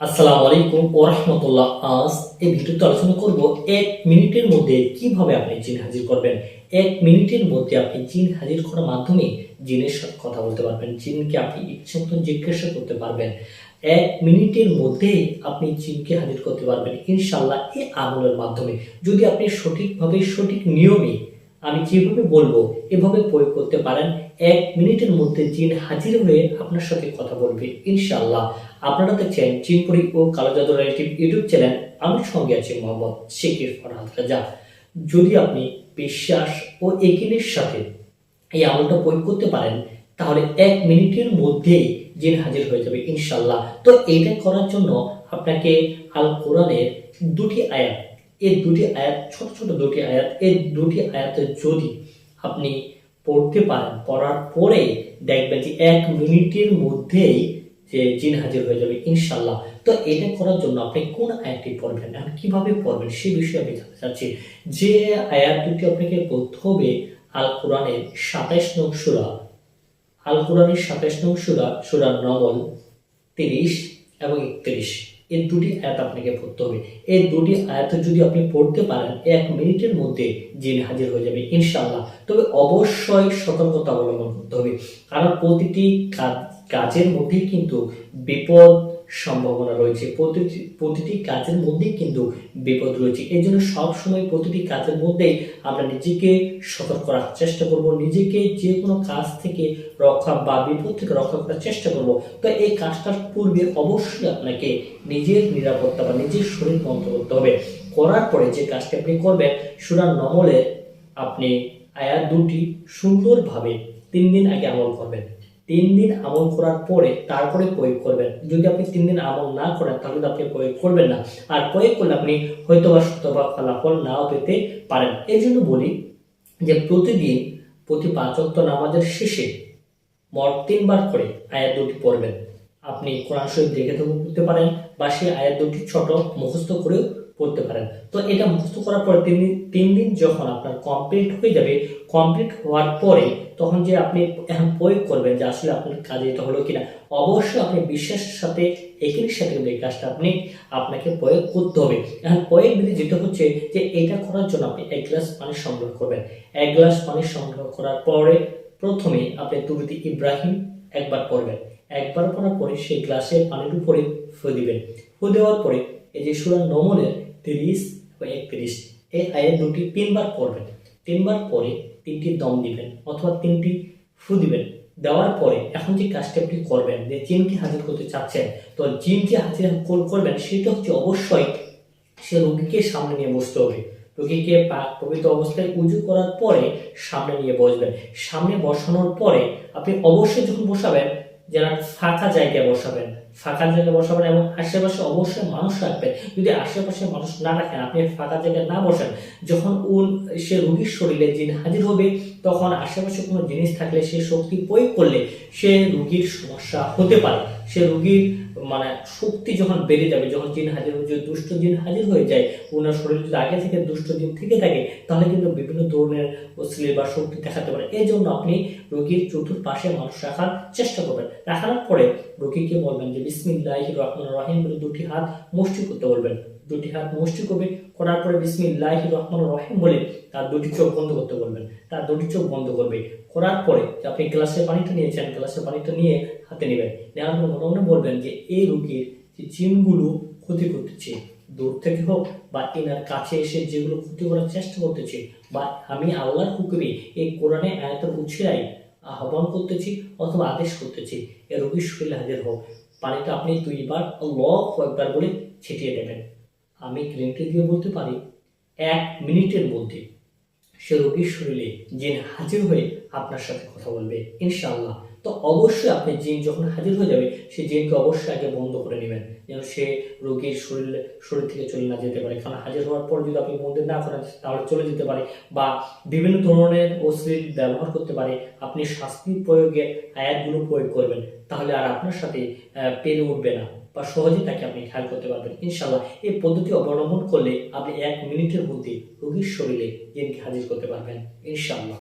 আসসালামু আলাইকুম ও রহমতুল্লাহ। আজ এই ভিডিওতে আলোচনা করব এক মিনিটের মধ্যে কীভাবে আপনি জিন হাজির করবেন। এক মিনিটের মধ্যে আপনি জিন হাজির করার মাধ্যমে জিনের সাথে কথা বলতে পারবেন, জিনকে আপনি ইচ্ছে মতন জিজ্ঞাসা করতে পারবেন। এক মিনিটের মধ্যেই আপনি জিনকে হাজির করতে পারবেন। ইনশাল্লাহ এই আমলের মাধ্যমে। যদি আপনি সঠিকভাবে সঠিক নিয়মে আমি যেভাবে বলব, এভাবে প্রয়োগ করতে পারেন। এক মিনিটের মধ্যে জিন হাজির হয়ে আপনার সাথে কথা বলবে ইনশাল্লাহ আপনারা দেখছেন চিনপুরি ও কালো জাদু রিলেটিভ ইউটিউব চ্যানেল। আমার সঙ্গে আছে মোহাম্মদ শেকির ফরহাদ রাজা। যদি আপনি বিশ্বাস ও একিনের সাথে এই আমলটা প্রয়োগ করতে পারেন, তাহলে এক মিনিটের মধ্যেই জিন হাজির হয়ে যাবে ইনশাল্লাহ তো এটা করার জন্য আপনাকে আল কোরআনের দুটি আয়াত এই দুটি আয়াত, ছোট ছোট দুটি আয়াত, এই দুটি আয়াতে যদি আপনি পড়তে পারেন, পড়ার পরে দেখবেন যে এক মিনিটের মধ্যেই যে জিন হাজির হয়ে যাবে ইনশাল্লাহ তো এটা করার জন্য আপনি কোন আয়াতটি পড়বেন এখন কীভাবে পড়বেন সে বিষয়ে আমি জানতে চাচ্ছি। যে আয়াত দুটি আপনাকে হবে আল কোরআনের সাতাইশ নং সুরা। আল কোরআনের সাতাইশ নং সুরা সুরা নবল তিরিশ এবং একত্রিশ। এই দুটি আয়াত আপনাকে পড়তে হবে। এই দুটি আয়াত যদি আপনি পড়তে পারেন এক মিনিটের মধ্যে জিন হাজির হয়ে যাবে ইনশাআল্লাহ। তবে অবশ্যই সতর্কতা অবলম্বন করতে হবে। কারণ প্রতিটি কাজ- কাজের মধ্যেই কিন্তু বিপদ সম্ভাবনা রয়েছে। প্রতিটি প্রতিটি কাজের মধ্যেই কিন্তু বিপদ রয়েছে। এই জন্য সবসময় প্রতিটি কাজের মধ্যেই আমরা নিজেকে সতর্ক করার চেষ্টা করব, নিজেকে যে কোনো কাজ থেকে রক্ষা বা বিপদ থেকে রক্ষা করার চেষ্টা করব। তো এই কাজটার পূর্বে অবশ্যই আপনাকে নিজের নিরাপত্তা বা নিজের শরীর বন্ধ করতে হবে। করার পরে যে কাজটি আপনি করবেন সুরার নমলে আপনি আয়াত দুটি সুন্দরভাবে তিন দিন আগে আমল করবেন। তিন দিন আমল করার পরে তারপরে প্রয়োগ করবেন। যদি আপনি তিন দিন আমল না করেন, তাহলে আপনি প্রয়োগ করবেন না। আর প্রয়োগ করলে আপনি হয়তো বা শতভাগ ফলাফল নাও পেতে পারেন। এই জন্য বলি যে প্রতিদিন প্রতি পাঁচ নামাজের শেষে মর তিনবার করে আয়াত দুটি পড়বেন। আপনি কোরআন শরীফ দেখে থেকেও পড়তে পারেন বা সেই আয়াত দুটি ছোট মুখস্থ করেও পড়তে পারেন। তো এটা মুখস্থ করার পরে তিন দিন তিন দিন যখন আপনার কমপ্লিট হয়ে যাবে কমপ্লিট হওয়ার পরে তখন যে আপনি এখন প্রয়োগ করবেন যে আসলে আপনার কাজে এটা হলো কিনা, অবশ্যই আপনি বিশ্বাসের সাথে একিনের সাথে কিন্তু এই কাজটা আপনি, আপনাকে প্রয়োগ করতে হবে। এখন প্রয়োগ বিধি যেটা হচ্ছে যে এটা করার জন্য আপনি এক গ্লাস পানি সংগ্রহ করবেন। এক গ্লাস পানি সংগ্রহ করার পরে প্রথমে আপনি দুরুদি ইব্রাহিম একবার পড়বেন। একবার পড়ার পরে সেই গ্লাসে পানির উপরে ফু দিবেন। ফু দেওয়ার পরে এই যে সুরান নমনের তিরিশ বা একত্রিশ, এই আয়ের দুটি তিনবার পড়বেন। তিনবার পরে তিনটি দম দিবেন অথবা তিনটি ফু দিবেন। দেওয়ার পরে এখন যে কাজটি আপনি করবেন, যে জিনকে হাজির করতে চাচ্ছেন, তো জিন যে হাজির কর- করবেন সেটা হচ্ছে অবশ্যই সে রোগীকে সামনে নিয়ে বসতে হবে। রোগীকে পবিত্র অবস্থায় উজু করার পরে সামনে নিয়ে বসবেন। সামনে বসানোর পরে আপনি অবশ্যই যখন বসাবেন যেন ফাঁকা জায়গায় বসাবেন, ফাঁকা জায়গায় বসাবেন এবং আশেপাশে অবশ্যই মানুষ রাখবেন। যদি আশেপাশে মানুষ না রাখেন, আপনি ফাঁকা জায়গায় না বসেন, যখন উল, সে রুগীর শরীরে জিন হাজির হবে, তখন আশেপাশে কোনো জিনিস থাকলে সে শক্তি প্রয়োগ করলে সে রুগীর সমস্যা হতে পারে। সে রুগীর মানে শক্তি যখন বেড়ে যাবে, যখন জিন হাজির হয়ে, যদি দুষ্ট জিন হাজির হয়ে যায়, ওনার শরীর যদি আগে থেকে দুষ্ট জিন থেকে থাকে, তাহলে কিন্তু বিভিন্ন ধরনের অশ্লীল বা শক্তি দেখাতে পারে। এই জন্য আপনি রোগীর চতুর্পাশে মানুষ রাখার চেষ্টা করবেন। রাখার পরে রোগীকে বলবেন যে বিসমিল্লাহ রহমান রহিম বলে দুটি হাত মুষ্টি করতে বলবেন। দুটি হাত মুষ্টি করবে। করার পরে বিসমিল্লাহ রহমান রহিম বলে তার দুটি চোখ বন্ধ করতে বলবেন। তার দুটি চোখ বন্ধ করবে। করার পরে আপনি গ্লাসে পানিটা নিয়েছেন গ্লাসে পানিটা নিয়ে হাতে নেবেন। নেওয়ার পর মনে বলবেন যে এই রোগীর যে জিনগুলো ক্ষতি করতেছে, দূর থেকে হোক বা এনার কাছে এসে যেগুলো ক্ষতি করার চেষ্টা করতেছে বা আমি আল্লাহর হুকুমে এই কোরআনে আয়াতের উৎসেরাই আহ্বান করতেছি অথবা আদেশ করতেছি, এ রোগীর শরীরে হাজির হোক। পানিটা আপনি দুইবার লক একবার বলে ছিটিয়ে দেবেন। আমি ক্লিনিকে গিয়ে বলতে পারি, এক মিনিটের মধ্যে সে রোগীর শরীরে জিন হাজির হয়ে আপনার সাথে কথা বলবে, ইনশাআল্লাহ। তো অবশ্যই আপনি জিন যখন হাজির হয়ে যাবে সেই জিনকে অবশ্যই আগে বন্ধ করে নেবেন। যেন সে রোগীর শরীর শরীর থেকে চলে না যেতে পারে। কারণ হাজির হওয়ার পর যদি আপনি বন্ধ না করেন, তাহলে চলে যেতে পারে বা বিভিন্ন ধরনের অশ্লীল ব্যবহার করতে পারে। আপনি শাস্তি প্রয়োগে আয়াতগুলো প্রয়োগ করবেন। তাহলে আর আপনার সাথে পেরে উঠবে না বা সহজেই তাকে আপনি খেয়াল করতে পারবেন। ইনশাল্লাহ এই পদ্ধতি অবলম্বন করলে আপনি এক মিনিটের মধ্যে রোগীর শরীরে জিনকে হাজির করতে পারবেন। ইনশাল্লাহ